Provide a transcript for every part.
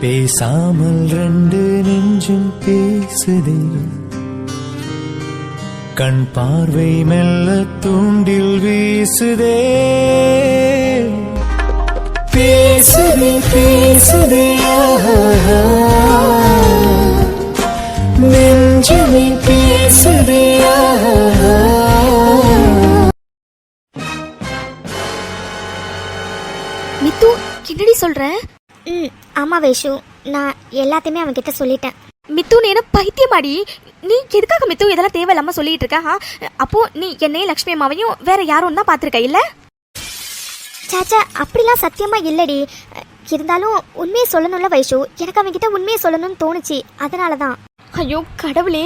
பேசாமல் ரெண்டு நெஞ்சும் பேசுதே கண் பார்வை மெல்ல தூண்டில் வீசுதே பேசுதே பேசுதே ஆஹா. நெஞ்சுமே பேசுதே ஆஹா. மித்து என்னடி சொல்ற ம் ஆமாம் வைஷு நான் எல்லாத்தையுமே அவன்கிட்ட சொல்லிட்டேன். மித்து நீ என்ன பைத்தியமாடி? நீ எதுக்காக மித்து இதெல்லாம் தேவையில்லாம சொல்லிட்டு இருக்க ஆ? அப்போ நீ என்னையும் லக்ஷ்மி அம்மாவையும் வேற யாரும் தான் பாத்திருக்க இல்ல? சாச்சா அப்படிலாம் சத்தியமா இல்லடி. இருந்தாலும் உண்மையை சொல்லணும்ல வைஷு. எனக்கு அவன்கிட்ட உண்மையை சொல்லணும்னு தோணுச்சு. அதனால தான் ஐயோ கடவுளே.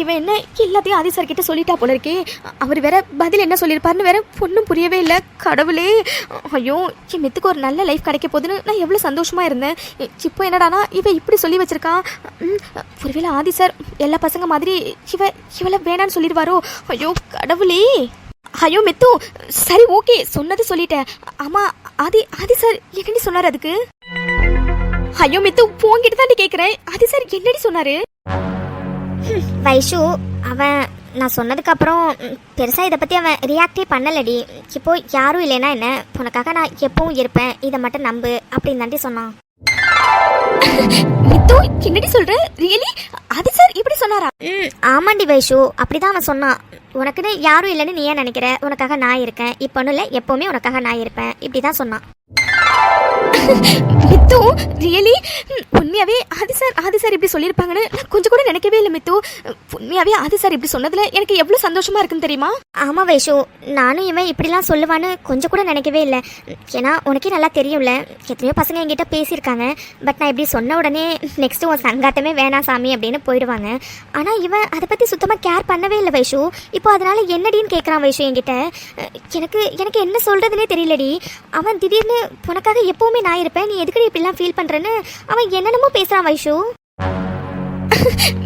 இவன் என்ன எல்லாத்தையும் ஆதி சார் கிட்ட சொல்லிட்டா போல இருக்கே. அவர் வேற பதில் என்ன சொல்லியிருப்பாருன்னு வேற ஒன்றும் புரியவே இல்லை. கடவுளே. ஐயோ என் மித்துக்கு ஒரு நல்ல லைஃப் கிடைக்க போகுதுன்னு நான் எவ்வளோ சந்தோஷமா இருந்தேன். இப்போ என்னடானா இவன் இப்படி சொல்லி வச்சிருக்கான் ஒருவேளை ஆதி சார் எல்லா பசங்க மாதிரி இவ இவளை வேணான்னு சொல்லிடுவாரோ? ஐயோ கடவுளே. ஐயோ மித்து சரி ஓகே சொன்னது சொல்லிட்டேன். ஆமா ஆதி ஆதி சார் என்னடி சொன்னார் அதுக்கு? ஐயோ மித்து போங்கிட்டு தான் கேட்குறேன் ஆதி சார் என்னடி சொன்னாரு? வைஷு அவன் நான் சொன்னதுக்கு அப்புறம் ம், பெருசா இதை பத்தி அவன் ரியாக்டே பண்ணலடி. இப்போ யாரும் இல்லைன்னா என்ன? உனக்காக நான் எப்பவும் இருப்பேன். இதை மட்டும் நம்பு அப்படின்னு தாண்டி சொன்னான். மித்து என்னடி சொல்ற? ரியலி அது சார் இப்படி சொன்னாரா? ம் ஆமாண்டி வைஷு அப்படிதான் அவன் சொன்னான். உனக்குன்னு யாரும் இல்லைன்னு நீ ஏன் நினைக்கிற? உனக்காக நான் இருக்கேன். இப்போன்னு இல்லை எப்பவுமே உனக்காக நான் இருப்பேன். இப்படி தான் சொன்னான். மித்து ரியலி உண்மையாவே ஆதி சார் ஆதி சார் இப்படி சொல்லியிருப்பாங்கன்னு நான் கொஞ்சம் கூட நினைக்கவே இல்லை மித்து. உண்மையாவே ஆதி சார் இப்படி சொன்னதுல எனக்கு எவ்வளவு சந்தோஷமா இருக்குன்னு தெரியுமா? ஆமா வைஷு. நானும் இவன் இப்படிலாம் சொல்லுவான்னு கொஞ்சம் கூட நினைக்கவே இல்லை. ஏன்னா உனக்கே நல்லா தெரியும்ல. எத்தனையோ பசங்க என்கிட்ட பேசியிருக்காங்க. பட் நான் இப்படி சொன்ன உடனே நெக்ஸ்ட் உன் சங்காத்தமே வேணாம் சாமி அப்படின்னு போயிடுவாங்க. ஆனா இவன் அதை பத்தி சுத்தமா கேர் பண்ணவே இல்லை வைஷு. இப்போ அதனால என்னடின்னு கேட்குறான் வைஷு என்கிட்ட. எனக்கு எனக்கு என்ன சொல்கிறதுனே தெரியலடி. அவன் திடீர்னு உனக்காக எப்பவுமே நான் இருப்பேன். நீ எதுக்கடி இப்படிலாம் ஃபீல் பண்ணுறேன்னு அவன் என்னென்னமோ பேசுகிறான் வைஷு.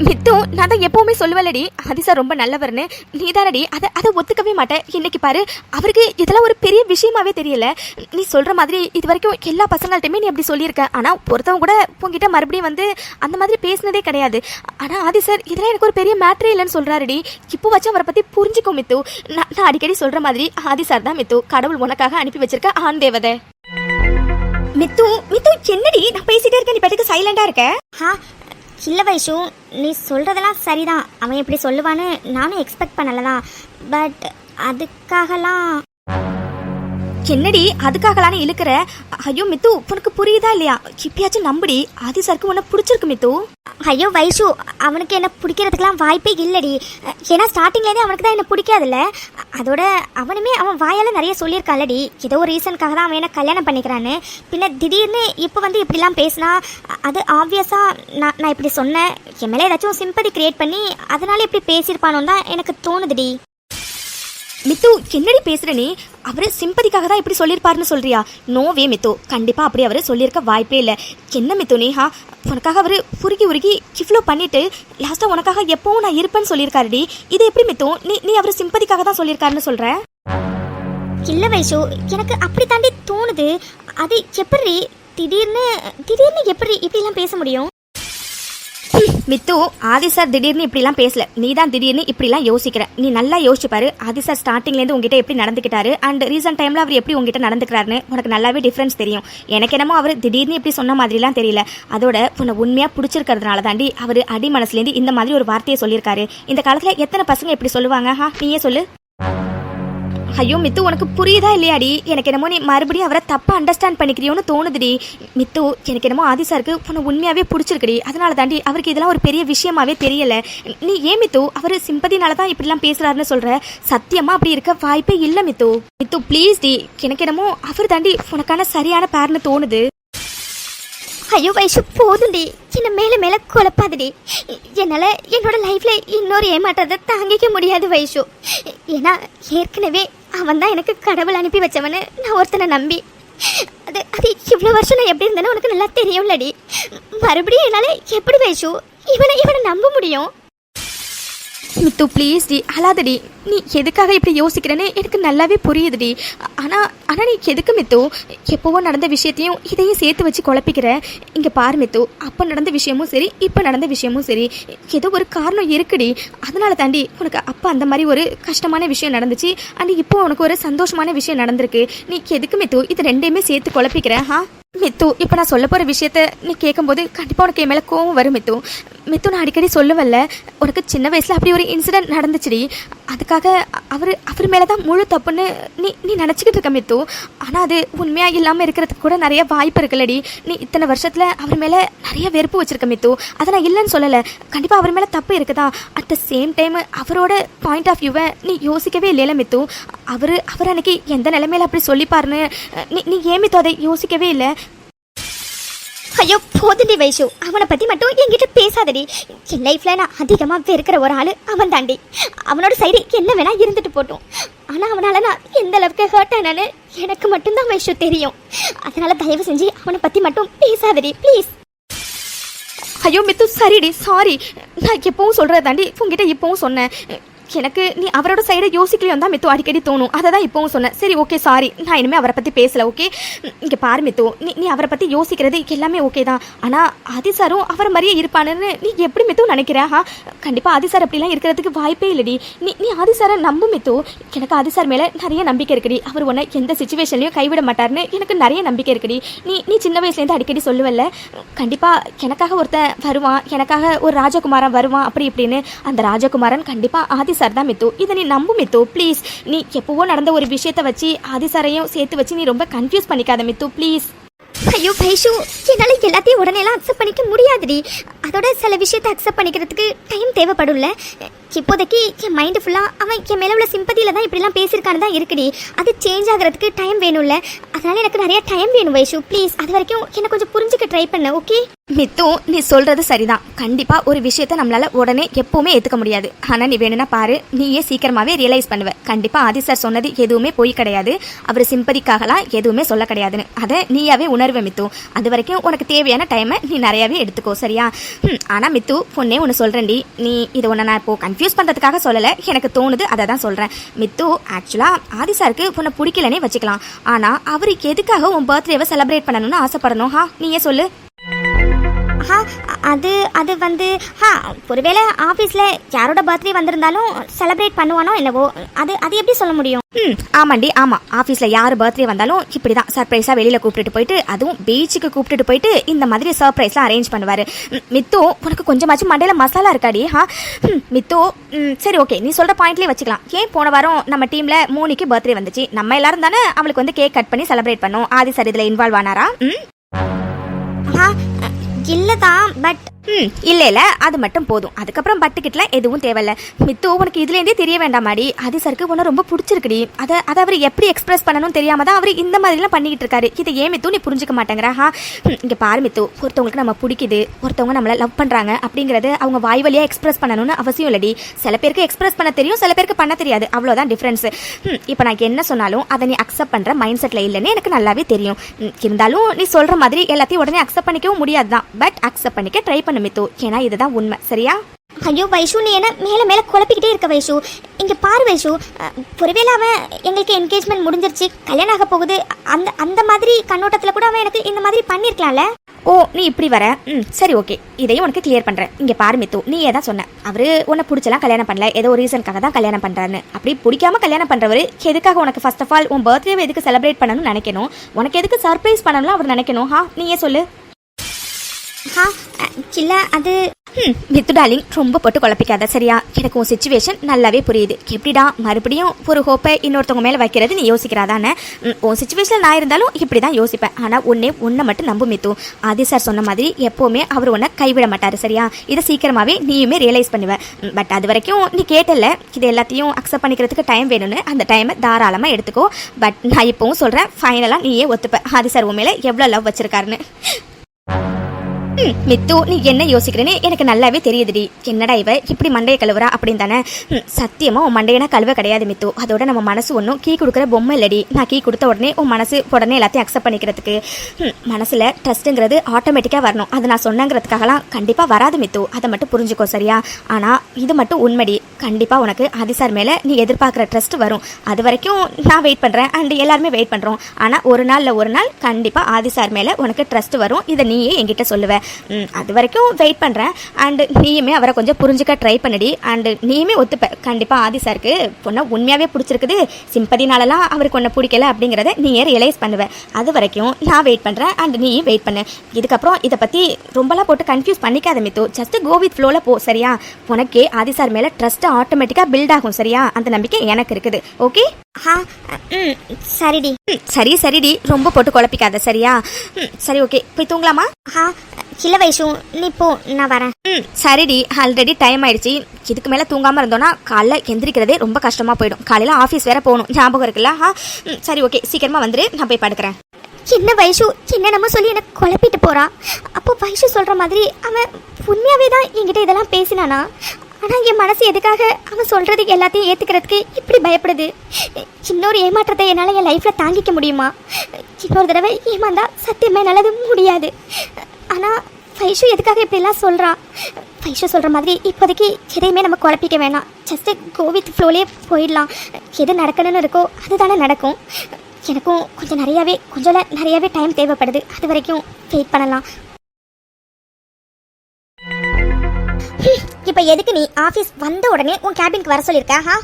மித்து நான் தான் எப்போவுமே சொல்லுவேலடி ஆதி சார் ரொம்ப நல்லவர்னு. நீ தானடி அதை அதை ஒத்துக்கவே மாட்டேன். இன்னைக்கு பாரு அவருக்கு இதெல்லாம் ஒரு பெரிய விஷயமாவே தெரியல. நீ சொல்கிற மாதிரி இது வரைக்கும் எல்லா பசங்கள்ட்டையுமே நீ அப்படி சொல்லியிருக்க. ஆனால் ஒருத்தவங்க கூட உங்ககிட்ட மறுபடியும் வந்து அந்த மாதிரி பேசினதே கிடையாது. ஆனால் ஆதி சார் இதெல்லாம் எனக்கு ஒரு பெரிய மேட்ரே இல்லைன்னு சொல்றாருடி. இப்போ வச்சு அவரை பற்றி புரிஞ்சுக்கும் மித்து. நான் நான் அடிக்கடி சொல்கிற மாதிரி ஆதி சார் தான் மித்து. கடவுள் உனக்காக அனுப்பி வச்சிருக்க ஆண் தேவதை. மித்து மித்து என்னடி? நான் பேசிட்டே இருக்கேன். நீ பாட்டுக்கு சைலண்டா இருக்க? ஹா இல்லை வைஷு நீ சொல்கிறதெல்லாம் சரிதான். அவன் இப்படி சொல்லுவான்னு நானும் எக்ஸ்பெக்ட் பண்ணல தான் பட் அதுக்காகலாம் என்னடி அதுக்காகலான்னு இழுக்கிற? ஐயோ மித்து உனக்கு புரியுதா இல்லையா? இப்பயாச்சும் நம்புடி ஆதி சாருக்கு உன்னை பிடிச்சிருக்கு மித்து. ஐயோ வைஷு அவனுக்கு என்ன பிடிக்கிறதுக்கெல்லாம் வாய்ப்பே இல்லடி. ஏன்னா ஸ்டார்டிங்லேருந்தே அவனுக்கு தான் என்ன பிடிக்காதுல்ல. அதோட அவனுமே அவன் வாயால் நிறைய சொல்லியிருக்கான்லடி. ஏதோ ஒரு ரீசனுக்காக தான் அவன் என்ன கல்யாணம் பண்ணிக்கிறான்னு. பின்ன திடீர்னு இப்போ வந்து இப்படிலாம் பேசினா அது ஆப்வியஸாக நான் நான் இப்படி சொன்னேன். என் மேலே ஏதாச்சும் சிம்பதி கிரியேட் பண்ணி அதனால இப்படி பேசியிருப்பானோன்னு தான் எனக்கு தோணுதுடி. மித்து என்னடி பேசுற நீ? சிம்பதிக்காக தான் இப்படி சொல்லியிருப்பாருன்னு சொல்றியா? நோவே மித்து. கண்டிப்பா அப்படி அவர் சொல்லியிருக்க வாய்ப்பே இல்லை. என்ன மித்து நீஹா? உனக்காக அவர் உருகி உருகி இவ்வளோ பண்ணிட்டு லாஸ்டா உனக்காக எப்பவும் நான் இருப்பேன்னு சொல்லியிருக்காருடி இது எப்படி மித்து? நீ நீ அவர் சிம்பதிக்காக தான் சொல்லியிருக்காருன்னு சொல்கிற இல்ல வைஷு எனக்கு அப்படி தாண்டி தோணுது. அது எப்படி திடீர்னு திடீர்னு எப்படி இப்படிலாம் பேச முடியும்? மித்து ஆதி சார் திடீர்னு இப்படிலாம் பேசல. நீ தான் திடீர்னு இப்படிலாம் யோசிக்கிற. நீ நல்லா யோசிச்சு பாரு ஆதி சார் ஸ்டார்டிங்லேருந்து உங்ககிட்ட எப்படி நடந்துக்கிட்டாரு அண்ட் ரீசன்ட் டைமில் அவர் எப்படி உங்ககிட்ட நடந்துக்கிறாருன்னு உனக்கு நல்லாவே டிஃப்ரென்ஸ் தெரியும். எனக்கு என்னமோ அவர் திடீர்னு இப்படி சொன்ன மாதிரிலாம் தெரியல. அதோட உன்னை உண்மையாக பிடிச்சிருக்கிறதுனால தாண்டி அவர் அடி மனசுலேருந்து இந்த மாதிரி ஒரு வார்த்தையை சொல்லியிருக்காரு. இந்த காலத்தில் எத்தனை பசங்க இப்படி சொல்லுவாங்க? ஹா நீயே சொல்லு. ஐயோ மித்து உனக்கு புரியுதா இல்லையாடி? எனக்கு என்னமோ நீ மறுபடியும் அவரை தப்பாக அண்டர்ஸ்டாண்ட் பண்ணிக்கிறியோன்னு தோணுதுடி. மித்து எனக்கு என்னமோ ஆதி சாருக்கு உன்னை உண்மையாகவே பிடிச்சிருக்குடி. அதனால தாண்டி அவருக்கு இதெல்லாம் ஒரு பெரிய விஷயமாவே தெரியல. நீ ஏன் மித்து? அவர் சிம்பதினால தான் இப்படிலாம் பேசுகிறாருன்னு சொல்கிற சத்தியமாக அப்படி இருக்க வாய்ப்பே இல்லை மித்து. Mithu please D. எனக்கு என்னமோ அவர் தாண்டி உனக்கான சரியான பேர்னு தோணுது. ஐயோ வயசு போதுண்டி என்ன மேலே மேலே குழப்பாதுடி. என்னால் என்னோட லைஃப்பில் இன்னொரு ஏமாற்றத்தை தாங்கிக்க முடியாது வயசு. ஏன்னா ஏற்கனவே அவன் தான் எனக்கு கடவுள் அனுப்பி வச்சவனு நான் ஒருத்தனை நம்பி. அது அது இவ்வளோ வருஷம் நான் எப்படி இருந்தேன்னு உனக்கு நல்லா தெரியும்லடி. மறுபடியும் என்னால் எப்படி வைஷு இவனை இவனை நம்ப முடியும்? மித்து ப்ளீஸ் டி அழாதடி நீ எதுக்காக இப்படி யோசிக்கிறேன்னு எனக்கு நல்லாவே புரியுதுடி ஆனால் ஆனால் நீ எதுக்கு மித்து? எப்போவோ நடந்த விஷயத்தையும் இதையும் சேர்த்து வச்சு குழப்பிக்கிற. இங்கே பாரு மித்து அப்போ நடந்த விஷயமும் சரி இப்போ நடந்த விஷயமும் சரி. ஏதோ ஒரு காரணம் இருக்குடி அதனால தாண்டி உனக்கு அப்போ அந்த மாதிரி ஒரு கஷ்டமான விஷயம் நடந்துச்சு. அண்ட் இப்போ உனக்கு ஒரு சந்தோஷமான விஷயம் நடந்திருக்கு. நீ எதுக்கு மித்து இது ரெண்டையுமே சேர்த்து குழப்பிக்கிற ஹா மித்து இப்போ நான் சொல்ல போகிற விஷயத்த நீ கேட்கும்போது கண்டிப்பாக உனக்கு என் மேலே கோவம் வரும் மித்து. மித்து நான் அடிக்கடி சொல்லுவல்ல உனக்கு சின்ன வயசில் அப்படி ஒரு இன்சிடென்ட் நடந்துச்சுடி. அதுக்காக அவர் அவர் மேலே தான் முழு தப்புன்னு நீ நீ நினச்சிக்கிட்டு இருக்க மித்து. ஆனால் அது உண்மையாக இல்லாமல் இருக்கிறதுக்கு கூட நிறைய வாய்ப்பு இருக்குல்லடி. நீ இத்தனை வருஷத்தில் அவர் மேலே நிறைய வெறுப்பு வச்சிருக்க மித்து. அதை நான் இல்லைன்னு சொல்லலை. கண்டிப்பாக அவர் மேலே தப்பு இருக்குதா? அட் த சேம் டைம் அவரோட பாயிண்ட் ஆஃப் வியூவை நீ யோசிக்கவே இல்லைல்ல மித்து. அவர் அவர் அன்னைக்கு எந்த நிலைமையில் அப்படி சொல்லிப்பாருன்னு நீ நீ ஏன் மித்து அதை யோசிக்கவே இல்லை? ஐயோ போதுண்டி வைஷு. அவனை பற்றி மட்டும் என்கிட்ட பேசாதடி. என் லைஃப்பில் நான் அதிகமாக வெறுக்கிற ஒரு ஆள் அவன் தாண்டி அவனோட சைடு என்ன வேணால் இருந்துட்டு போட்டோம். ஆனால் அவனால் நான் எந்த அளவுக்கு ஹர்ட் ஆனான்னு எனக்கு மட்டும்தான் வைஷு தெரியும். அதனால் தயவு செஞ்சு அவனை பற்றி மட்டும் பேசாதடி ப்ளீஸ் ஐயோ மித்து சரிடி சாரி நான் எப்பவும் சொல்கிறத தாண்டி உங்ககிட்ட இப்போவும் சொன்னேன். எனக்கு நீ அவரோட சைடை யோசிக்கலையும் தான் மித்து அடிக்கடி தோணும். அதை தான் இப்போவும் சொன்னேன். சரி ஓகே சாரி நான் இனிமேல் அவரை பற்றி பேசலை ஓகே இங்கே பாரு மித்து நீ நீ அவரை பற்றி யோசிக்கிறது எல்லாமே ஓகே தான். ஆனால் ஆதி சாரும் அவர் மாதிரியே இருப்பானுன்னு நீ எப்படி மித்து நினைக்கிற ஹா கண்டிப்பாக ஆதி சார் அப்படிலாம் இருக்கிறதுக்கு வாய்ப்பே இல்லடி. நீ நீ ஆதி சாரை நம்பு மித்து. எனக்கு ஆதி சார் மேலே நிறைய நம்பிக்கை இருக்குடி. அவர் உன்னை எந்த சுச்சுவேஷன்லையும் கைவிட மாட்டார்னு எனக்கு நிறைய நம்பிக்கை இருக்குடி. நீ நீ சின்ன வயசுலேருந்து அடிக்கடி சொல்லுவல்ல? கண்டிப்பாக எனக்காக ஒருத்தன் வருவான் எனக்காக ஒரு ராஜகுமாரன் வருவான் அப்படி இப்படின்னு. அந்த ராஜகுமாரன் கண்டிப்பாக ஆதி சார் தான் மித்து இதை நீ நம்பு மித்து ப்ளீஸ் நீ எப்போவோ நடந்த ஒரு விஷயத்தை வச்சு ஆதி சாரையும் சேர்த்து வச்சு நீ ரொம்ப கன்ஃபியூஸ் பண்ணிக்காத மித்து ப்ளீஸ் ஐயோ பைஷு என்னால் எல்லாத்தையும் உடனே அக்செப்ட் பண்ணிக்க முடியாதுடி. அதோட சில விஷயத்தை அக்செப்ட் பண்ணிக்கிறதுக்கு டைம் தேவைப்படும்ல. இப்போதைக்கு என் மைண்டு ஃபுல்லாக அவன் என் மேலே உள்ள சிம்பதியில் தான் இப்படிலாம் பேசியிருக்கான்னு தான் இருக்குடி. அது சேஞ்ச் ஆகிறதுக்கு டைம் வேணும்ல. அதனால எனக்கு நிறைய டைம் வேணும் வைஷு. ப்ளீஸ் அது வரைக்கும் என்னை கொஞ்சம் புரிஞ்சுக்க ட்ரை பண்ண ஓகே மித்து நீ சொல்கிறது சரிதான். கண்டிப்பாக ஒரு விஷயத்த நம்மளால் உடனே எப்போவுமே ஏற்றுக்க முடியாது. ஆனால் நீ வேணும்னா பாரு நீயே சீக்கிரமாகவே ரியலைஸ் பண்ணுவ. கண்டிப்பாக ஆதி சார் சொன்னது எதுவுமே போய் கிடையாது. அவர் சிம்பதிக்காகலாம் எதுவுமே சொல்ல கிடையாதுன்னு. அதை நீயாவே உணர்வ மித்து. அது வரைக்கும் உனக்கு தேவையான டைமை நீ நிறையாவே எடுத்துக்கோ சரியா? ஆனால் மித்து பொண்ணே ஒன்று சொல்கிறேன்டி நீ இதை ஒன்று நான் இப்போது கன்ஃபியூஸ் யூஸ் பண்ணுறதுக்காக சொல்லலை. எனக்கு தோணுது அதை தான் சொல்கிறேன் மித்து ஆக்சுவலாக ஆதி சாருக்கு உன்னை பிடிக்கலனே வச்சுக்கலாம். ஆனால் அவருக்கு எதுக்காக உன் பர்த்டேவை செலிப்ரேட் பண்ணணும்னு ஆசைப்படணும் ஹா? நீயே சொல்லு. ஆ அது அது வந்து ஹா ஒருவேளை ஆஃபீஸில் யாரோட பர்த்டே வந்திருந்தாலும் செலிப்ரேட் பண்ணுவானோ என்னவோ அது அது எப்படி சொல்ல முடியும்? ம் ஆமாண்டி ஆமாம் ஆஃபீஸில் யார் பர்த்டே வந்தாலும் இப்படி தான் சர்ப்ரைஸாக வெளியில் கூப்பிட்டுட்டு போயிட்டு அதுவும் பீச்சுக்கு கூப்பிட்டுட்டு போயிட்டு இந்த மாதிரி சர்ப்ரைஸ்லாம் அரேஞ்ச் பண்ணுவார். மித்து உனக்கு கொஞ்சமாச்சும் மண்டையில் மசாலா இருக்காடி ஹா? ம், மித்து ம், சரி ஓகே நீ சொல்கிற பாயிண்ட்லேயே வச்சுக்கலாம். ஏன் போன வாரம் நம்ம டீமில் மோனிக்கு பர்த்டே வந்துச்சு? நம்ம எல்லாரும் தானே அவளுக்கு வந்து கேக் கட் பண்ணி செலிப்ரேட் பண்ணோம். ஆதி சார் இதில் இன்வால்வ் ஆனாரா? ம். இல்லை தான் பட் ம் இல்லை இல்லை அது மட்டும் போதும். அதுக்கப்புறம் பட்டுக்கிட்டலாம் எதுவும் தேவையில்ல. மித்து உனக்கு இதுலேருந்தே தெரிய வேண்டாமாடி அது சருக்கு உன்னை ரொம்ப பிடிச்சிருக்குடி. அதை அதை அவர் எப்படி எக்ஸ்பிரஸ் பண்ணணும் தெரியாமல் தான் அவர் இந்த மாதிரிலாம் பண்ணிக்கிட்டு இருக்காரு. இதை ஏன் மித்து நீ புரிஞ்சுக்க மாட்டேங்கிறா ஹா இங்கே பாரு மித்து ஒருத்தவங்களுக்கு நம்ம பிடிக்குது ஒருத்தவங்க நம்மளை லவ் பண்ணுறாங்க அப்படிங்கிறது அவங்க வாய் வழியாக எக்ஸ்பிரஸ் பண்ணணும்னு அவசியம் இல்லடி. சில பேருக்கு எக்ஸ்பிரஸ் பண்ண தெரியும் சில பேருக்கு பண்ண தெரியாது. அவ்வளோதான் டிஃப்ரென்ஸ் இப்போ நான் என்ன சொன்னாலும் அதை நீ அக்செப்ட் பண்ணுற மைண்ட் செட்டில் இல்லைன்னு எனக்கு நல்லாவே தெரியும். இருந்தாலும் நீ சொல்கிற மாதிரி எல்லாத்தையும் உடனே அக்செப்ட் பண்ணிக்கவும் முடியாது தான் பட் அக்செப்ட் பண்ணிக்க ட்ரை பண்ணு மித்து. ஏன்னா இதுதான் உண்மை. சரியா? ஐயோ வைஷு நீ என்ன மேலே மேலே குழப்பிக்கிட்டே இருக்க வைஷு? இங்கே பாரு வைஷு. ஒருவேளை அவன் எங்களுக்கு என்கேஜ்மெண்ட் முடிஞ்சிருச்சு கல்யாணம் ஆக போகுது அந்த அந்த மாதிரி கண்ணோட்டத்தில் கூட அவன் எனக்கு இந்த மாதிரி பண்ணியிருக்கலாம்ல ஓ நீ இப்படி வர. ம் சரி ஓகே. இதையும் உனக்கு கிளியர் பண்றேன். இங்க பாரு மித்து. நீ ஏதான் சொன்ன. அவரு உன்னை பிடிச்சலாம் கல்யாணம் பண்ணல. ஏதோ ஒரு ரீசனுக்காக தான் கல்யாணம் பண்றாருன்னு. அப்படி பிடிக்காம கல்யாணம் பண்றவர் எதுக்காக உனக்கு ஃபர்ஸ்ட் ஆஃப் ஆல் உன் பர்த்டேவை எதுக்கு செலிப்ரேட் பண்ணணும்னு நினைக்கணும்? உனக்கு எதுக்கு சர்ப்ரைஸ் பண்ணணும் அவர் நினைக்கணும்? ஹா நீயே சொல்லு. ஹா இல்லை அது ம் மித்து டார்லிங் ரொம்ப போட்டு குழப்பிக்காத சரியா எனக்கு உன் சுச்சுவேஷன் நல்லாவே புரியுது எப்படிடா மறுபடியும் ஒரு ஹோப்பை இன்னொருத்தவங்க மேலே வைக்கிறது நீ யோசிக்கிறாதானே உன் சுச்சுவேஷன் நான் இருந்தாலும் இப்படி தான் யோசிப்பேன் ஆனால் உன்னே உன்னை மட்டும் நம்பு மித்து ஆதி சார் சொன்ன மாதிரி எப்போவுமே அவர் உன்னை கைவிட மாட்டார் சரியா இதை சீக்கிரமாகவே நீயுமே ரியலைஸ் பண்ணுவேன் பட் அது வரைக்கும் நீ கேட்டல இது எல்லாத்தையும் அக்செப்ட் பண்ணிக்கிறதுக்கு டைம் வேணும்னு அந்த டைமை தாராளமாக எடுத்துக்கோ பட் நான் இப்போவும் சொல்கிறேன் ஃபைனலாக நீயே ஒத்துப்பேன் ஆதி சார் உன் மேலே எவ்வளோ லவ் வச்சுருக்காருன்னு மித்து நீ என்ன யோசிக்கிறேன்னு எனக்கு நல்லாவே தெரியுதுடி. என்னடா இவ இப்படி மண்டையை கழுவுறா அப்படின்னு தானே ம், சத்தியமா உன் மண்டையனா கழுவ கிடையாது மித்து. அதோட நம்ம மனசு ஒன்றும் கீ கொடுக்குற பொம்மை இல்லடி. நான் கீ கொடுத்த உடனே உன் மனசு உடனே எல்லாத்தையும் அக்செப்ட் பண்ணிக்கிறதுக்கு. மனசில் மனசுல ட்ரஸ்ட்டுங்கிறது ஆட்டோமேட்டிக்காக வரணும். அது நான் சொன்னங்கிறதுக்காகலாம் கண்டிப்பாக வராது மித்து. அதை மட்டும் புரிஞ்சுக்கோ சரியா? ஆனால் இது மட்டும் உண்மைடி. கண்டிப்பாக உனக்கு அதிசார் மேலே நீ எதிர்பார்க்குற ட்ரஸ்ட் வரும். அது வரைக்கும் நான் வெயிட் பண்ணுறேன் அண்ட் எல்லாருமே வெயிட் பண்ணுறோம் ஆனால் ஒரு நாளில் ஒரு நாள் கண்டிப்பாக ஆதிசார் மேலே உனக்கு ட்ரஸ்ட் வரும். இதை நீயே என்கிட்ட சொல்லுவேன் அது வரைக்கும் வெயிட் பண்ணுறேன் அண்டு நீயுமே அவரை கொஞ்சம் புரிஞ்சுக்க ட்ரை பண்ணடி. அண்ட் நீயுமே ஒத்துப்ப. கண்டிப்பாக ஆதி சாருக்கு பொண்ணை உண்மையாகவே பிடிச்சிருக்குது. சிம்பதினாலலாம் அவருக்கு ஒன்றை பிடிக்கல அப்படிங்கிறத நீயே ரியலைஸ் பண்ணுவேன் அது வரைக்கும் நான் வெயிட் பண்ணுறேன் அண்ட் நீயும் வெயிட் பண்ணு. இதுக்கப்புறம் இதை பற்றி ரொம்பலாம் போட்டு கன்ஃபியூஸ் பண்ணிக்காத மித்து. ஜஸ்ட் கோ வித் ஃப்ளோவில் போ சரியா? உனக்கே ஆதி சார் மேலே ட்ரஸ்ட்டு ஆட்டோமேட்டிக்காக பில்ட் ஆகும் சரியா? அந்த நம்பிக்கை எனக்கு இருக்குது. ஓகே ஆ ம் சரிடி. ம், சரி சரிடி. ரொம்ப போட்டு குழப்பிக்காத சரியா? ம், சரி ஓகே. போய் தூங்கலாமா? ஆ இல்லை வைஷு நீ போ நான் வரேன். ம் சரிடி. ஆல்ரெடி டைம் ஆயிடுச்சு. இதுக்கு மேலே தூங்காமல் இருந்தோன்னா காலைல எந்திரிக்கிறதே ரொம்ப கஷ்டமாக போயிடும். காலையில் ஆஃபீஸ் வேற போகணும். ஞாபகம் இருக்குல்ல? ஆ ம், சரி ஓகே. சீக்கிரமாக வந்துரு. நான் போய் படுக்கிறேன். என்ன வைஷு? என்ன நம்ம சொல்லி எனக்கு குழப்பிட்டு போறா. அப்போ வைஷு சொல்ற மாதிரி அவன் உண்மையாவே தான் என்கிட்ட இதெல்லாம் பேசினானா? ஆனால் என் மனசு எதுக்காக அவன் சொல்கிறதுக்கு எல்லாத்தையும் ஏற்றுக்கிறதுக்கு இப்படி பயப்படுது? இன்னொரு ஏமாற்றத்தை என்னால் என் லைஃப்பில் தாங்கிக்க முடியுமா? இன்னொரு தடவை ஏமாந்தா சத்தியமே நல்லது முடியாது. ஆனால் ஃபைஷு எதுக்காக இப்படிலாம் சொல்கிறான் ஃபைஷு சொல்கிற மாதிரி இப்போதைக்கு எதையுமே நம்ம குழப்பிக்க வேணாம். ஜஸ்ட்டு கோவித் ஃப்ளோலே போயிடலாம். எது நடக்கணும்னு இருக்கோ அதுதானே நடக்கும். எனக்கும் கொஞ்சம் நிறையாவே கொஞ்சம் நிறையாவே டைம் தேவைப்படுது. அது வரைக்கும் வெயிட் பண்ணலாம். இப்போ எதுக்கு நீ ஆஃபீஸ் வந்த உடனே உன் கேபினுக்கு வர சொல்லியிருக்க ஹா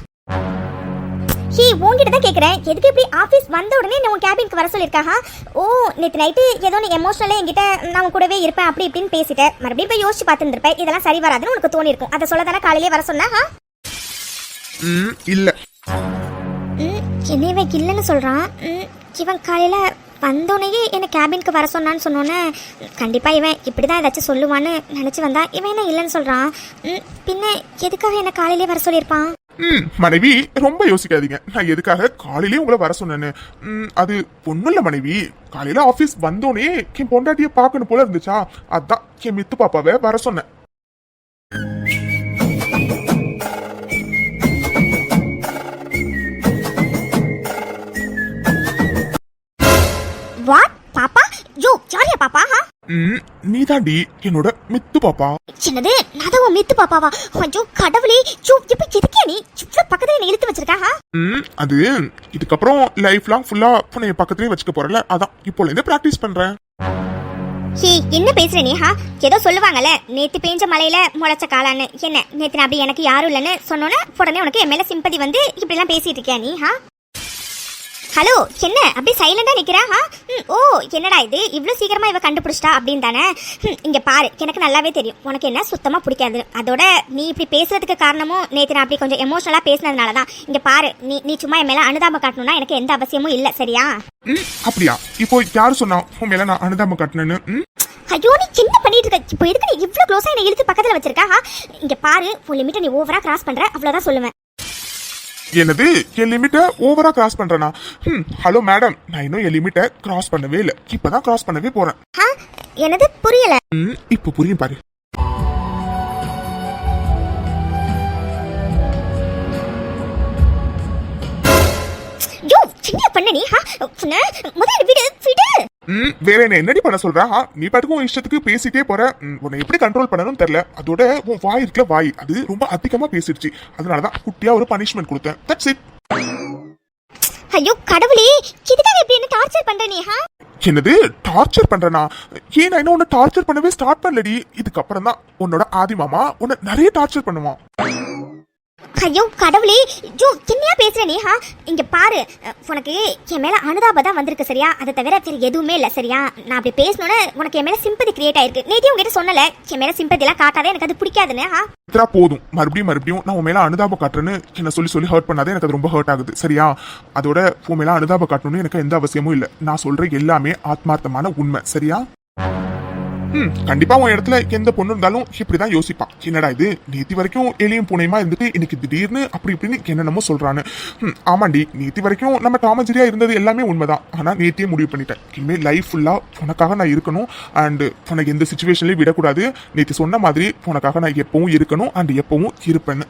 ஹே உன்கிட்ட தான் கேட்குறேன் எதுக்கு இப்படி ஆஃபீஸ் வந்த உடனே உன் கேபினுக்கு வர சொல்லியிருக்கா ஹா ஓ நேற்று நைட்டு ஏதோ நீ எமோஷனலாக என்கிட்ட நான் கூடவே இருப்பேன் அப்படி இப்படின்னு பேசிட்டேன் மறுபடியும் போய் யோசிச்சு பார்த்துருப்பேன் இதெல்லாம் சரி வராதுன்னு உனக்கு தோணி இருக்கும் அதை சொல்ல தானே காலையிலே வர சொன்னா இல்ல. ம், என்ன இவன் இல்லைன்னு சொல்கிறான் இவன் காலையில் வந்தோடனேயே என்னை கேபினுக்கு வர சொன்னான்னு சொன்னோன்னே கண்டிப்பாக இவன் இப்படி தான் ஏதாச்சும் சொல்லுவான்னு நினச்சி வந்தா இவன் என்ன இல்லைன்னு சொல்கிறான் பின்ன எதுக்காக என்னை காலையிலே வர சொல்லியிருப்பான்? ம் மனைவி ரொம்ப யோசிக்காதீங்க. நான் எதுக்காக காலையிலே உங்களை வர சொன்னேன்னு? ம், அது ஒண்ணும் இல்ல மனைவி. காலையில ஆஃபீஸ் வந்தோடனே என் பொண்டாட்டியை பார்க்கணும் போல இருந்துச்சா? அதான் என் மித்து பாப்பாவை வர சொன்னேன். வாட் பாப்பா? யோ யாரியா பாப்பா ஹா ம் நீதாண்டி என்னோட மித்து பாப்பா. சின்னது நான் மித்து பாப்பாவா? ஐயோ கடவுளே யோ இப்போ எதுக்கே நீ? இவ்வளோ பக்கத்தில் என்னை இழுத்து வச்சிருக்கா ஹா ம் அது இதுக்கப்புறம் லைஃப் லாங் ஃபுல்லா உன்னை பக்கத்துலயே வச்சுக்க போறல அதான். இப்போ இருந்து பிராக்டிஸ் பண்றேன். ஹே என்ன பேசுற நீ ஹா ஏதோ சொல்லுவாங்கல்ல நேத்து பேஞ்ச மலையில முளைச்ச காளான்னு. என்ன? நேத்து நான் அப்படி எனக்கு யாரும் இல்லைன்னு சொன்னோன்னே உடனே உனக்கு என் மேல சிம்பதி வந்து இப்படிலாம் பேசிட்டு இருக்கியா நீ ஹா ஹலோ என்ன? அப்படியே சைலண்டா நிக்கிறா? ஹா ம், ஓ என்னடா இது? இவ்வளோ சீக்கிரமா இவ கண்டுபிடிச்சிட்டா அப்படின்னு தானே? இங்க பாரு எனக்கு நல்லாவே தெரியும். உனக்கு என்ன சுத்தமா பிடிக்காது? அதோட நீ இப்படி பேசுறதுக்கு காரணமும் நேத்து நான் அப்படி கொஞ்சம் எமோஷனலா பேசினதுனால தான். இங்க பாரு நீ நீ சும்மா என் மேல அனுதாபம் காட்டணும்னா எனக்கு எந்த அவசியமும் இல்லை சரியா? ம் அப்படியா? இப்போ யாரு சொன்னா உன் மேல நான் அனுதாபம் காட்டினேன்னு ம்? ஐயோ நீ என்ன பண்ணிட்டு இருக்க? இப்போ எதுக்கு நீ இவ்ளோ க்ளோஸா என்ன இழுத்து பக்கத்துல வச்சிருக்கா? ஹா? இங்க பாரு உன் லிமிட்டை நீ ஓவரா கிராஸ் பண்ற. அவ்வளவுதான் சொல்லுவேன். என்னது? என் லிமிட்டை ஓவரா கிராஸ் பண்றேனா? ம் ஹலோ மேடம் நான் இன்னும் என் லிமிட்டை கிராஸ் பண்ணவே இல்லை. இப்பதான் கிராஸ் பண்ணவே போறேன்? எனது புரியல. ம் இப்போ புரியும் பாரு. யோ என்ன பண்ண நீ ஹா? முதல்ல விடு விடு. ம் வேற என்ன என்னடி பண்ண சொல்றா? நீ பாட்டுக்கு உன் இஷ்டத்துக்கு பேசிட்டே போற. உன்னை எப்படி கண்ட்ரோல் பண்ணணும்னு தெரியல. அதோட உன் வாய் இருக்குல்ல வாய். அது ரொம்ப அதிகமா பேசிடுச்சு. அதனாலதான் குட்டியா ஒரு பனிஷ்மெண்ட் கொடுத்தேன். தட்ஸ் இட் ஐயோ கடவுளே இதுக்காக இப்படி என்ன டார்ச்சர் பண்ற நீ ஹா என்னது டார்ச்சர் பண்றேனா? ஏன் நான் உன்னை டார்ச்சர் பண்ணவே ஸ்டார்ட் பண்ணலடி? இதுக்கப்புறம் தான் உன்னோட ஆதி மாமா உன்னை நிறைய டார்ச்சர் பண்ணுவான். ஐயோ கடவுளே. ஜோ என்னையா பேசுற நீ ஹா இங்க பாரு. உனக்கு என் மேல அனுதாபம் தான் வந்திருக்கு சரியா? அதை தவிர வேற எதுவுமே இல்லை சரியா? நான் அப்படி பேசணும்னு உனக்கு என் மேல சிம்பதி கிரியேட் ஆயிருக்கு. நேத்தே உங்ககிட்ட சொன்னல என் மேல சிம்பதி எல்லாம் காட்டாதே எனக்கு அது பிடிக்காதுன்னு ஹா போதும். மறுபடியும் மறுபடியும் நான் உன் மேல அனுதாபம் காட்டுறேன்னு என்ன சொல்லி சொல்லி ஹர்ட் பண்ணாதே எனக்கு அது ரொம்ப ஹர்ட் ஆகுது சரியா? அதோட உன் மேல அனுதாபம் காட்டணும்னு எனக்கு எந்த அவசியமும் இல்லை. நான் சொல்ற எல்லாமே ஆத்மார்த்தமான உண்மை சரியா? ம் கண்டிப்பா உன் இடத்துல எந்த பொண்ணு இருந்தாலும் இப்படிதான் யோசிப்பான். என்னடா இது? நேத்தி வரைக்கும் எலியும் பூனையுமா இருந்துட்டு இன்னைக்கு திடீர்னு அப்படி இப்படின்னு என்னென்னமோ சொல்றான்னு. ம், ஆமாண்டி நேத்தி வரைக்கும் நம்ம டாமஜிரியா இருந்தது எல்லாமே உண்மைதான். ஆனா நேத்தியே முடிவு பண்ணிட்டேன். இனிமேல் லைஃப் ஃபுல்லா உனக்காக நான் இருக்கணும். அண்ட் உனக்கு எந்த சுச்சுவேஷன்லயும் விடக்கூடாது. நேத்தி சொன்ன மாதிரி உனக்காக நான் எப்பவும் இருக்கணும். அண்ட் எப்பவும் இருப்பேன்னு.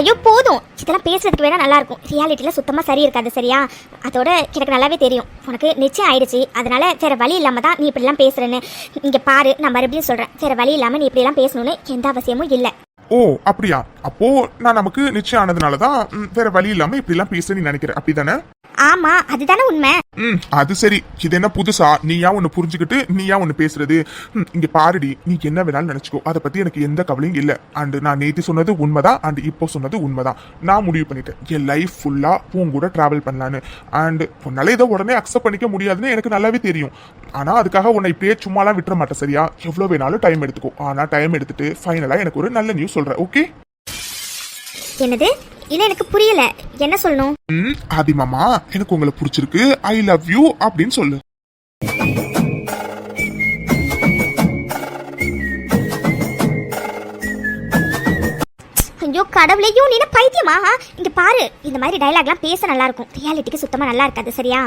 ஐயோ போதும். இதெல்லாம் பேசுறதுக்கு வேணா நல்லா இருக்கும் ரியாலிட்டியில் சுத்தமாக சரி இருக்காது சரியா? அதோட எனக்கு நல்லாவே தெரியும். உனக்கு நிச்சயம் ஆயிடுச்சு. அதனால வேற வழி இல்லாமல் தான் நீ இப்படிலாம் பேசுறேன்னு. இங்கே பாரு நான் மறுபடியும் சொல்கிறேன் வேற வழி இல்லாமல் நீ இப்படிலாம் பேசணும்னு எந்த அவசியமும் இல்லை. ஓ அப்படியா? அப்போ நான் நமக்கு நிச்சயம் ஆனதுனாலதான் ம், வேற வழி இல்லாம இப்படி எல்லாம் பேச நீ நினைக்கிற. அப்படிதானே? ஆமாம் அதுதானே உண்மை. ம் அது சரி. இது என்ன புதுசா? நீயா ஒன்னு புரிஞ்சுக்கிட்டு நீயா ஒன்னு பேசுறது? இங்க பாருடி. நீ என்ன வேணாலும் நினைச்சுக்கோ. அதை பத்தி எனக்கு எந்த கவலையும் இல்ல. அண்ட் நான் நேத்தி சொன்னது உண்மைதான் அண்ட் இப்போ சொன்னது உண்மைதான். நான் முடிவு பண்ணிட்டேன். என் லைஃப் ஃபுல்லா உன் கூட டிராவல் பண்ணலான்னு. அண்ட் உன்னால இதை உடனே அக்செப்ட் பண்ணிக்க முடியாதுன்னு எனக்கு நல்லாவே தெரியும். ஆனா அதுக்காக உன்னை இப்படியே சும்மாலாம் விட்டுற மாட்டேன் சரியா? எவ்வளவு வேணாலும் டைம் எடுத்துக்கோ. ஆனா டைம் எடுத்துட்டு ஃபைனலா எனக்கு ஒரு நல்ல நியூஸ் சொல்றேன் ஓகே? என்னது? இல்லை எனக்கு புரியல. என்ன சொல்லணும்? ம் ஆதி மாமா எனக்கு உங்களை பிடிச்சிருக்கு. ஐ லவ் யூ அப்படின்னு சொல்லு. ஐயோ கடவுளையும் நீ பைத்தியமா? இங்க பாரு. இந்த மாதிரி டயலாக்லாம் பேச நல்லா இருக்கும். ரியாலிட்டிக்கு சுத்தமா நல்லா இருக்காது சரியா?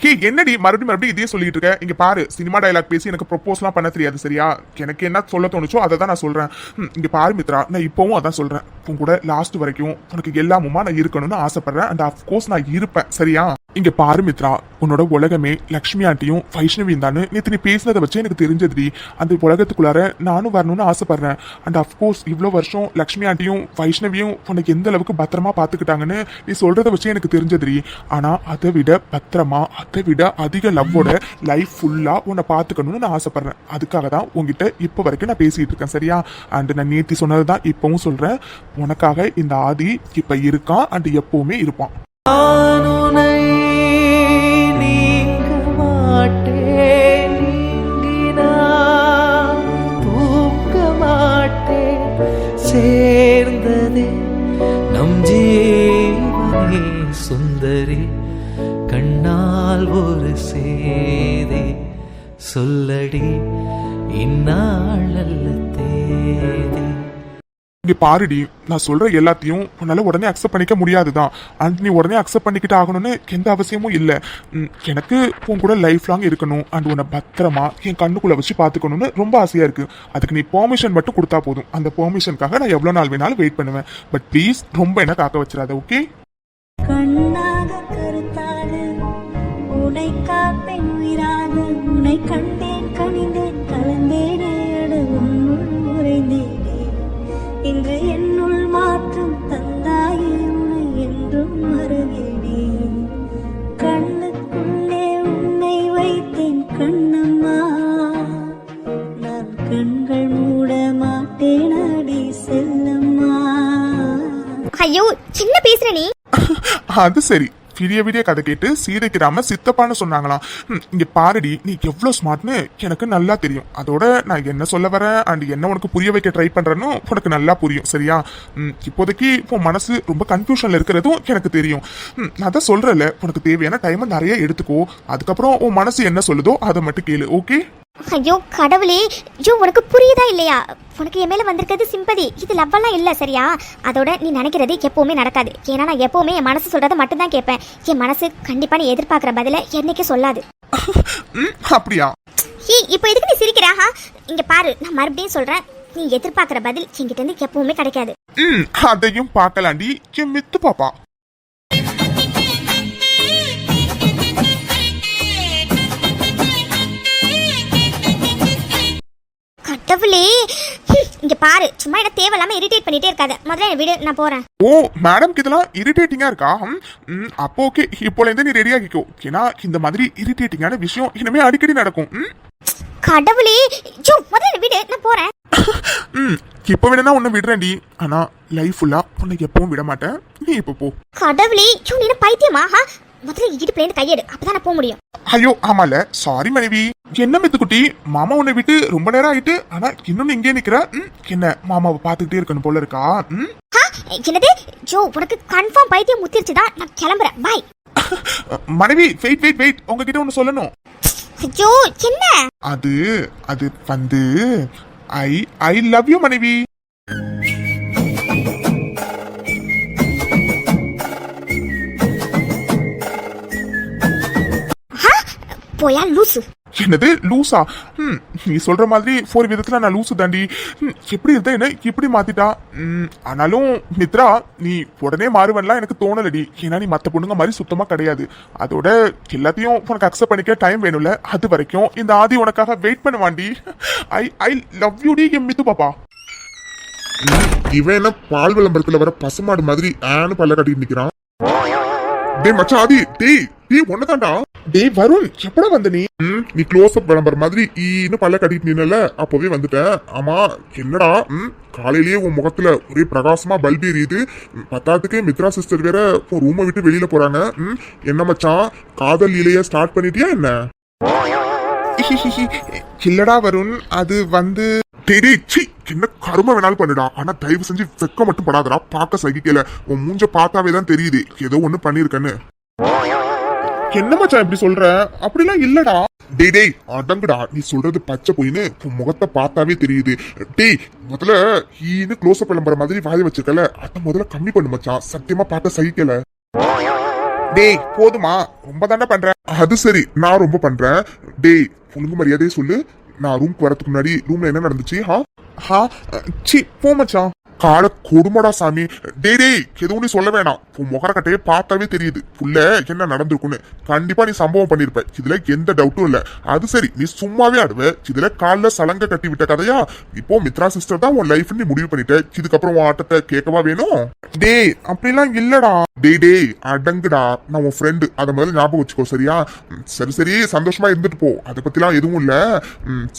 ஹே என்னடி மறுபடியும் மறுபடியும் இதே சொல்லிட்டு இருக்க? இங்க பாரு சினிமா டைலாக் பேசி எனக்கு ப்ரொப்போஸ்லாம் பண்ண தெரியாது சரியா? எனக்கு என்ன சொல்ல தோணுச்சோ அதை தான் நான் சொல்றேன். இங்க பாரு மித்ரா நான் இப்பவும் அதான் சொல்றேன். உன் கூட லாஸ்ட் வரைக்கும் உனக்கு எல்லாமுமா நான் இருக்கணும்னு ஆசைப்படுறேன். அண்ட் அஃப்கோர்ஸ் நான் இருப்பேன் சரியா? இங்க பாரு மித்ரா உன்னோட உலகமே லக்ஷ்மி ஆண்டியும் வைஷ்ணவியும் தானே நேத்து நீ பேசினதை வச்சு எனக்கு தெரிஞ்சதுடி. அந்த உலகத்துக்குள்ளார நானும் வரணும்னு ஆசைப்படுறேன். அண்ட் அஃப்கோர்ஸ் இவ்வளோ வருஷம் லக்ஷ்மி ஆண்டியும் வைஷ்ணவியும் உனக்கு எந்த அளவுக்கு பத்திரமா பார்த்துக்கிட்டாங்கன்னு நீ சொல்றதை வச்சு எனக்கு தெரிஞ்சதுடி. ஆனா அதை விட பத்திரமா அதை விட அதிக லவ்வோட லைஃப் ஃபுல்லா உன்னை பார்த்துக்கணும்னு நான் ஆசைப்படுறேன். அதுக்காக தான் உங்ககிட்ட இப்போ வரைக்கும் நான் பேசிட்டு இருக்கேன் சரியா? அண்ட் நான் நேத்தி சொன்னது தான் இப்பவும் சொல்றேன். உனக்காக இந்த ஆதி இப்ப இருக்கான் அண்ட் எப்பவுமே இருப்பான். சுந்தரி கண்ணால் ஒரு சேதி. சொல்லடி இந்நாள் நல்ல தேதி. இங்க பாருடி நான் சொல்ற எல்லாத்தையும் உன்னால உடனே அக்செப்ட் பண்ணிக்க முடியாதுதான் அண்ட் நீ உடனே அக்செப்ட் பண்ணிக்கிட்டு ஆகணும்னு எந்த அவசியமும் இல்ல. எனக்கு உன் கூட லைஃப் லாங் இருக்கணும். அண்ட் உன்னை பத்திரமா என் கண்ணுக்குள்ள வச்சு பாத்துக்கணும்னு ரொம்ப ஆசையா இருக்கு. அதுக்கு நீ பெர்மிஷன் மட்டும் கொடுத்தா போதும். அந்த பெர்மிஷனுக்காக நான் எவ்வளவு நாள் வேணாலும் வெயிட் பண்ணுவேன். பட் ப்ளீஸ் ரொம்ப என்ன காக்க வச்சிடாத ஓகே கண்ணாக கருத்தாக உனை காப்பேன் உயிராக உனை கண் அது சரி. விடிய விடிய கதை கேட்டு சீதைக்கு ராம சித்தப்பான்னு சொன்னாங்களாம். இங்க பாருடி நீ எவ்வளவு ஸ்மார்ட்னு எனக்கு நல்லா தெரியும். அதோட நான் என்ன சொல்ல வரேன் அண்ட் என்ன உனக்கு புரிய வைக்க ட்ரை பண்றேன்னு உனக்கு நல்லா புரியும் சரியா? ம், இப்போதைக்கு உன் மனசு ரொம்ப கன்ஃபியூஷன்ல இருக்கிறதும் எனக்கு தெரியும். ம், நான் தான் உனக்கு தேவையான டைமை நிறைய எடுத்துக்கோ. அதுக்கப்புறம் உன் மனசு என்ன சொல்லுதோ அதை மட்டும் கேளு ஓகே ஐயோ கடவுளே. ஐயோ உனக்கு புரியுதா இல்லையா? உனக்கு என் மேல வந்திருக்கிறது சிம்பதி இது லவ்வெல்லாம் இல்ல சரியா? அதோட நீ நினைக்கிறது எப்பவுமே நடக்காது. ஏன்னா நான் எப்பவுமே என் மனசு சொல்றதை மட்டும்தான் கேட்பேன். என் மனசு கண்டிப்பா நீ எதிர்பார்க்குற பதில என்னைக்கு சொல்லாது. அப்படியா? ஹீ இப்போ எதுக்கு நீ சிரிக்கிற? ஆஹா. இங்க பாரு நான் மறுபடியும் சொல்றேன். நீ எதிர்பார்க்குற பதில் என்கிட்ட இருந்து எப்பவுமே கிடைக்காது. அதையும் பார்க்கலாண்டி. என் மித்து பாப்பா. கடவுளே இங்க பாரு சும்மா என்ன தேவையில்லாம இரிட்டேட் பண்ணிட்டே இருக்காத. முதல்ல என்னை விடு நான் போறேன். ஓ மேடம்க்கு இதெல்லாம் இரிட்டேட்டிங்கா இருக்கா? அப்போ ஓகே இப்போல இருந்து நீ ரெடி ஆகிக்கோ ஏன்னா இந்த மாதிரி இரிட்டேட்டிங்கான விஷயம் இனிமே அடிக்கடி நடக்கும். கடவுளே ஜோ முதல்ல விடு நான் போறேன். ம் இப்போ வேணா உன்னை விடுறேன்டி. ஆனா லைஃப் ஃபுல்லா உன்னை எப்பவும் விட மாட்டேன். நீ இப்போ போ. கடவுளே நீ பைத்தியமா? முதல்ல இடுப்புல இருந்து கையெடு. அப்பதான் போக முடியும். ஐயோ ஆமால. சாரி மனைவி. என்ன மித்துக்குட்டி மாமா உன்னை விட்டு ரொம்ப நேரம் ஆயிட்டு ஆனா இன்னும் இங்கே நிக்கிற? என்ன மாமாவை பார்த்துக்கிட்டே இருக்கணும் போல இருக்கா? என்னது? ஜோ உனக்கு கன்ஃபார்ம் பைத்தியம் முத்திருச்சுதான் நான் கிளம்புறேன். பாய் மனைவி வெயிட் வெயிட் வெயிட் உங்ககிட்ட ஒன்று சொல்லணும். ஐயோ என்ன? அது அது வந்து ஐ ஐ லவ் யூ மனைவி. போயா லூசு? என்னது லூசா? ம், நீ சொல்ற மாதிரி ஒரு விதத்துல நான் லூசு தாண்டி. ம், எப்படி இருந்தா என்ன இப்படி மாத்திட்டா? ம், ஆனாலும் மித்ரா நீ உடனே மாறுவன்லாம் எனக்கு தோணலடி. ஏன்னா நீ மத்த பொண்ணுங்க மாதிரி சுத்தமா கிடையாது. அதோட எல்லாத்தையும் உனக்கு அக்செப்ட் பண்ணிக்க டைம் வேணும்ல. அது வரைக்கும் இந்த ஆதி உனக்காக வெயிட் பண்ணுவாண்டி ஐ ஐ லவ் யூ டி எம் மித்து பாப்பா. இவன் என்ன பால் விளம்பரத்துல வர பசுமாடு மாதிரி ஆன்னு பல்ல கட்டிட்டு நிக்கிறான். டேய் மச்சான் ஆதி டேய். டேய் ஒன்னதான்டா டேய் வருண் எப்படா வந்த நீ? ம், நீ க்ளோஸ் அப் விளம்பரம் மாதிரி ஈன்னு பல்ல கட்டிட்டு நின்னல அப்போவே வந்துட்டேன் ஆமா என்னடா ம், காலையிலேயே உன் முகத்துல ஒரே பிரகாசமா பல்பி எரியுது. ம், பத்தாத்துக்கு மித்ரா சிஸ்டர் வேற உன் ரூமை விட்டு வெளியில போறாங்க. ம், என்ன மச்சான் காதல் இலைய ஸ்டார்ட் பண்ணிட்டியா என்ன? இல்லடா வருண் அது வந்து டேய் என்ன கரும வேணாலும் பண்ணுடா. ஆனா தயவு செஞ்சு வெக்க மட்டும் படாதடா. பார்க்க சகிக்கல. உன் மூஞ்ச பார்த்தாவே தான் தெரியுது. ஏதோ ஒண்ணு பண்ணிருக்கன்னு. என்ன மச்சான் இப்படி சொல்ற? அப்படிலாம் இல்லடா. டேய் டேய் அடங்குடா. நீ சொல்றது பச்சை பொய்னு உன் முகத்தை பார்த்தாவே தெரியுது. டேய் முதல்ல ஈன்னு க்ளோஸ் அப் விளம்பரம் மாதிரி வாய் வச்சிருக்கல அத முதல்ல கம்மி பண்ணு மச்சான். சத்தியமா பார்க்க சகிக்கல. டேய் போதுமா. ரொம்ப தானே பண்ற. அது சரி நான் ரொம்ப பண்றேன். டேய் ஒழுங்கு மரியாதையே சொல்லு. நான் ரூம்க்கு வரதுக்கு முன்னாடி ரூம்ல என்ன நடந்துச்சு? ஹா? ஹா சி போ மச்சான். கால கொடுமடா சாமி. டேய் டேய் எதுவும் நீ சொல்ல வேணாம். உன் முகரக்கட்டையே பார்த்தாவே தெரியுது. புள்ள என்ன நடந்திருக்குன்னு கண்டிப்பா நீ சம்பவம் பண்ணிருப்ப. இதுல எந்த டவுட்டும் இல்ல. அது சரி நீ சும்மாவே ஆடுவ. இதுல கால்ல சலங்க கட்டி விட்ட கதையா? இப்போ மித்ரா சிஸ்டர் தான் உன் லைஃப் நீ முடிவு பண்ணிட்ட. இதுக்கப்புறம் உன் ஆட்டத்தை கேட்கவா வேணும்? டேய் அப்படிலாம் இல்லடா. டேய் டேய் அடங்குடா. நான் உன் ஃப்ரெண்டு அதை முதல்ல ஞாபகம் வச்சுக்கோ சரியா? சரி சரி சந்தோஷமா இருந்துட்டு போ. அதை பத்திலாம் எதுவும் இல்ல.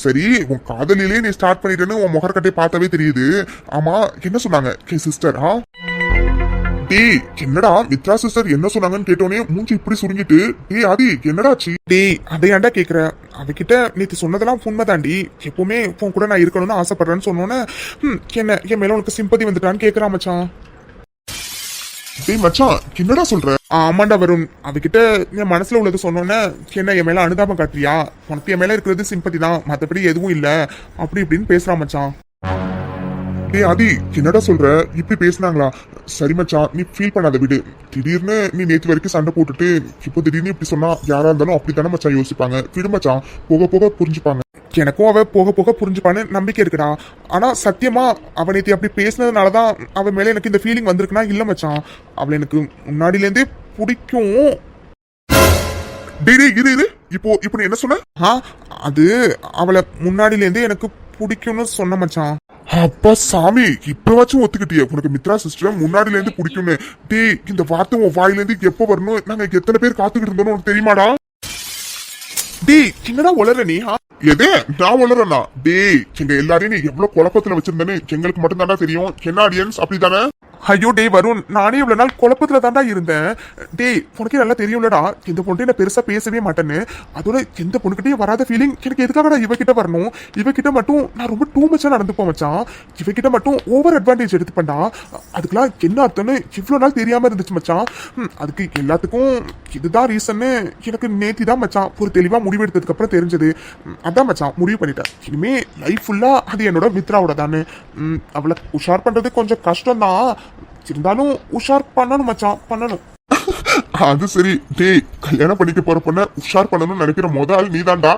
சரி உன் காதலிலே நீ ஸ்டார்ட் பண்ணிட்டேன்னு உன் முகரக்கட்டையை பார்த்தாவே தெரியுது. ஆமா என்ன சொன்னாங்க? கே சிஸ்டர் ஆ? டேய் என்னடா மித்ரா சிஸ்டர் என்ன சொன்னாங்கன்னு கேட்டோனே மூஞ்சி இப்படி சுருங்கிட்டு டேய் ஆதி என்னடாச்சு? டேய் அதை ஏன்டா கேக்குற? அவகிட்ட நேத்து சொன்னதெல்லாம் உண்மைதாண்டி. எப்பவுமே உன் கூட நான் இருக்கணும்னு ஆசைப்படுறேன்னு சொன்னோன்னே ம், என்ன என் மேல உனக்கு சிம்பதி வந்துட்டான்னு கேக்குறா மச்சான். டேய் மச்சான் என்னடா சொல்ற? ஆமாண்டா வருண். அவகிட்ட என் மனசுல உள்ளது சொன்னோன்னே என்ன என் மேல அனுதாபம் காட்டுறியா? உனக்கு என் மேல இருக்கிறது சிம்பதி தான். மத்தபடி எதுவும் இல்ல. அப்படி இப்படின்னு பேசுறா மச்சான். டே ஆதி என்னடா சொல்ற? இப்படி பேசுனாங்களா? சரி மச்சான் நீ ஃபீல் பண்ணாத விடு. திடீர்னு நீ நேத்து வரைக்கும் சண்டை போட்டுட்டு இப்போ திடீர்னு இப்படி சொன்னா யாரா இருந்தாலும் அப்படி தானே மச்சான் யோசிப்பாங்க. விடு மச்சான் போக போக புரிஞ்சுப்பாங்க. எனக்கும் அவ போக போக புரிஞ்சுப்பான்னு நம்பிக்கை இருக்குடா. ஆனா சத்தியமா அவ நேற்று அப்படி பேசினதுனாலதான் அவ மேல எனக்கு இந்த ஃபீலிங் வந்திருக்குன்னா இல்ல மச்சான். அவளை எனக்கு முன்னாடில இருந்தே பிடிக்கும். டேய் இரு இரு. இப்போ இப்போ நீ என்ன சொன்ன? ஆ அது அவளை முன்னாடிலேருந்தே எனக்கு பிடிக்கும்னு சொன்ன மச்சான். அப்பா சாமி இப்பவாச்சும் ஒத்துக்கிட்டியே. உனக்கு மித்ரா சிஸ்டர் முன்னாடில இருந்து பிடிக்கும்னு. டே இந்த வார்த்தை உன் வாயில இருந்து எப்போ வரணும் நாங்க எத்தனை பேர் காத்துக்கிட்டு இருந்தோம்னு உனக்கு தெரியுமாடா? டேய் என்னடா உளற நீ ஆ? எதே நான் வளரண்ணா டேய் எங்க எல்லாரையும் நீ எவ்வளவு குழப்பத்துல வச்சிருந்தேன்னு எங்களுக்கு மட்டும் தானே தெரியும். என்ன ஆடியன்ஸ் அப்படிதானே? ஐயோ டேய் வருண் நானே இவ்வளவு நாள் குழப்பத்துல தான்டா இருந்தேன். டேய் உனக்கே நல்லா தெரியும்லடா. இந்த பொண்ணு நான் பெருசா பேசவே மாட்டேன்னு. அதோட எந்த பொண்ணுகிட்டயும் வராத ஃபீலிங் எனக்கு எதுக்காகடா இவகிட்ட வரணும்? இவகிட்ட மட்டும் நான் ரொம்ப டூ மச்சா நடந்து மச்சான். இவகிட்ட மட்டும் ஓவர் அட்வான்டேஜ் எடுத்துப்பேன்டா. அதுக்கெல்லாம் என்ன அர்த்தம்னு இவ்வளவு நாள் தெரியாம இருந்துச்சு மச்சான். அதுக்கு எல்லாத்துக்கும் இதுதான் ரீசன்னு எனக்கு நேத்தி தான் மச்சான் ஒரு தெளிவா முடிவு அப்புறம் தெரிஞ்சது. அதான் மச்சான் முடிவு பண்ணிட்டேன். இனிமே லைஃப் ஃபுல்லா அது என்னோட மித்ராவோட தானே அவளை உஷார் பண்றது கொஞ்சம் கஷ்டம் தான் இருந்தாலும் உஷார் பண்ணணும் மச்சான் பண்ணணும். அது சரி. டேய் கல்யாணம் பண்ணிக்க போற பொண்ண உஷார் பண்ணணும்னு நினைக்கிற முதல் நீதான்டா.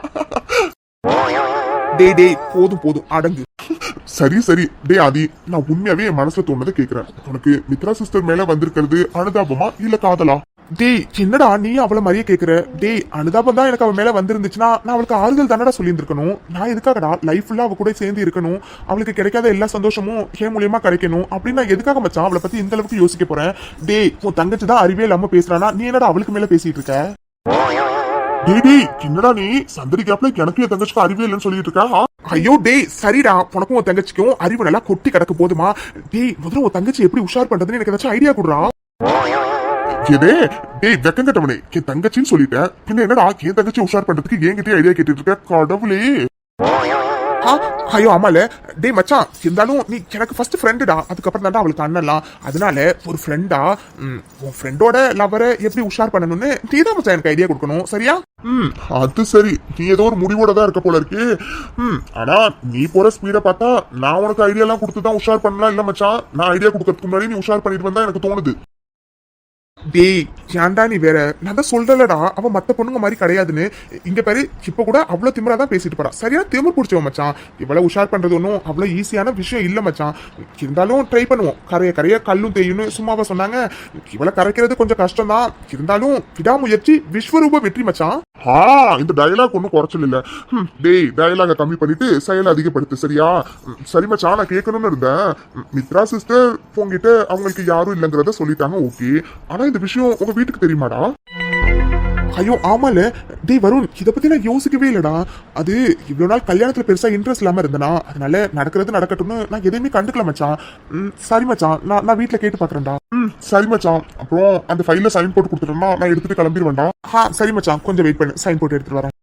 டேய் டேய் போதும் போதும் அடங்கு. சரி சரி. டேய் ஆதி நான் உண்மையாவே என் மனசுல தோணுதை கேக்குறேன். உனக்கு மித்ரா சிஸ்டர் மேல வந்திருக்கிறது அனுதாபமா இல்ல காதலா? டேய் என்னடா நீ அவளை மாதிரியே கேக்குற? டேய் அனுதாபம் தான் எனக்கு அவ மேல வந்திருந்துச்சுன்னா நான் அவளுக்கு ஆறுதல் தானடா சொல்லியிருந்திருக்கணும்? நான் எதுக்காகடா? லைஃப் ஃபுல்லா அவ கூட சேர்ந்து இருக்கணும். அவளுக்கு கிடைக்காத எல்லா சந்தோஷமும் என் மூலியமா கிடைக்கணும். அப்படின்னு நான் எதுக்காக மச்சான் அவளை பத்தி இந்த அளவுக்கு யோசிக்க போறேன்? டேய் உன் தங்கச்சி தான் அறிவே இல்லாம பேசுறானா? நீ என்னடா அவளுக்கு மேல பேசிட்டு இருக்க? டேய் டேய் என்னடா நீ? சந்தடி கேப்ல எனக்கு என் தங்கச்சிக்கு அறிவே இல்லைன்னு சொல்லிட்டு இருக்கா? ஐயோ டேய் சரிடா. உனக்கும் உன் தங்கச்சிக்கும் அறிவு நல்லா கொட்டி கிடக்க போதுமா? டேய் முதல்ல உன் தங்கச்சி எப்படி உஷார் பண்றதுன்னு எனக்கு ஏதாச்சும் ஐடியா கொடுறா? எதே டேய் வெக்கங்கட்டவனே என் தங்கச்சின்னு சொல்லிட்டேன் பின்ன என்னடா? என் தங்கச்சி உஷார் பண்றதுக்கு என்கிட்டயே ஐடியா கேட்டுட்டு இருக்க? கடவுளே. ஐயோ ஆமால. டேய் மச்சான் இருந்தாலும் நீ எனக்கு ஃபர்ஸ்ட் ஃப்ரெண்டுடா அதுக்கப்புறம் தான்டா அவளுக்கு அண்ணன்லாம் அதனால ஒரு ஃப்ரெண்டா உன் ஃப்ரெண்டோட லவரை எப்படி உஷார் பண்ணணும்னு நீ தான் மச்சான் எனக்கு ஐடியா கொடுக்கணும். சரியா? ம் அது சரி. நீ ஏதோ ஒரு முடிவோட தான் இருக்க போல இருக்கு. ம் ஆனா நீ போற ஸ்பீடை பார்த்தா நான் உனக்கு ஐடியாலாம் கொடுத்து தான் உஷார் பண்ணலாம் இல்ல மச்சான்? நான் ஐடியா கொடுக்கறதுக்கு முன்னாடி நீ உஷார் பண்ணிட்டு வந்தா எனக்கு தோணுது. டேய் ஏன்டா நீ வேற? நான் தான் சொல்றலடா அவன் மத்த பொண்ணுங்க மாதிரி கிடையாதுன்னு. இங்க பாரு இப்ப கூட அவ்வளவு திமிரா தான் பேசிட்டு போறா. சரியா திமிர் பிடிச்சவன் மச்சான். இவ்வளவு உஷார் பண்றது ஒன்றும் அவ்வளவு ஈஸியான விஷயம் இல்ல மச்சான். இருந்தாலும் ட்ரை பண்ணுவோம். கரைய கரைய கல்லும் தேயும்னு சும்மாவா சொன்னாங்க. இவளை கரைக்கிறது கொஞ்சம் கஷ்டம் தான் இருந்தாலும் விடாமுயற்சி விஸ்வரூப வெற்றி மச்சான். ஆ இந்த டயலாக் ஒன்றும் குறைச்சல் இல்ல ம், டேய் டயலாக கம்மி பண்ணிட்டு செயலை அதிகப்படுத்து சரியா? சரி மச்சான் நான் கேட்கணும்னு இருந்தேன். மித்ரா சிஸ்டர் உங்ககிட்ட அவங்களுக்கு யாரும் இல்லைங்கிறத சொல்லிட்டாங்க ஓகே ஆனா இந்த விஷயம் உங்க வீட்டுக்கு தெரியுமாடா? ஐயோ ஆமால. டேய் வருண் இத பத்தி நான் யோசிக்கவே இல்லடா. அது இவ்வளவு நாள் கல்யாணத்துல பெருசா இன்ட்ரெஸ்ட் இல்லாம இருந்தனா? அதனால நடக்கிறது நடக்கட்டும்னு நான் எதையுமே கண்டுக்கல மச்சான். சரி மச்சான். நான் நான் வீட்ல கேட்டு பாக்குறேன்டா. ம் சரி மச்சான். அப்புறம் அந்த ஃபைல்ல சைன் போட்டு கொடுத்துட்டோம்னா நான் எடுத்துட்டு கிளம்பிடுவேன்டா. ஆ சரி மச்சான். கொஞ்சம் வெயிட் பண்ணு. சைன் போட்டு எடுத்துட்டு வரேன்.